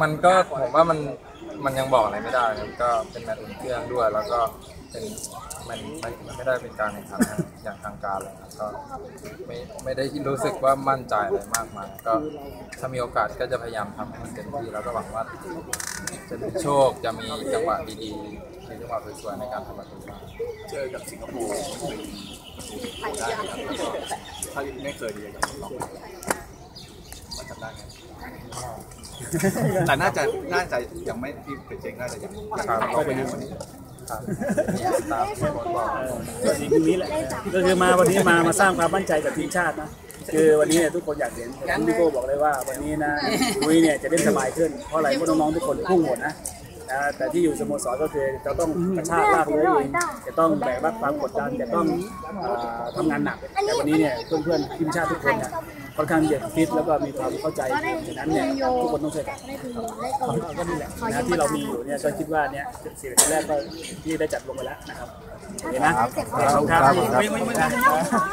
มันก็ผมว่ามันมันยังบอกอะไรไม่ได้ครับก็เป็นแมตช์อุ่นเครื่องด้วย แล้วก็เป็นมันมันมันไม่ได้เป็นการแข่งขันอย่างทางการเลยครับก็ไม่ไม่ได้รู้สึกว่ามั่นใจอะไรมากมายก็ถ้ามีโอกาสก็จะพยายามทำให้มันเต็มที่แล้วก็หวังว่าจะมีโชคจะมีจังหวะดีๆมีจังหวะสวยๆในการทำประตูบ้างเจอกับสิงคโปร์เป็นประตูได้ครับแล้วก็ถ้าไม่เคยเดีกับลองมันจำได้ไหม แต่น่าจะน่าจะยังไม่ที่เป็นเจ๊งน่าจะยังยังเข้าไปในวันนี้ครับตามที่โค้ชบอกก็สิ่งนี้แหละก็คือมาวันนี้มามาสร้างความมั่นใจกับทีมชาตินะคือวันนี้เนี่ยทุกคนอยากเห็นอย่างที่พี่โก้บอกเลยว่าวันนี้นะลุยเนี่ยจะเล่นสบายขึ้นเพราะอะไรเพราะน้องๆทุกคนพุ่งหมดนะนะแต่ที่อยู่สโมสรก็คือจะต้องกระชากลากเลยเองจะต้องแบกรับความกดดันจะต้องเอ่อทำงานหนักแต่วันนี้เนี่ยเพื่อนๆทีมชาติทุกคนเนี่ย ค่อนข้างจะฟิตแล้วก็มีความเข้าใจฉะนั้นเนี่ยทุกคนต้องช่วยกันก็นี่แหละนะที่เรามีอยู่เนี่ยก็คิดว่าเนี่ยสี่เหรียญแรกก็ที่ได้จัดลงไปแล้วนะครับโอเคนะขอบคุณครับ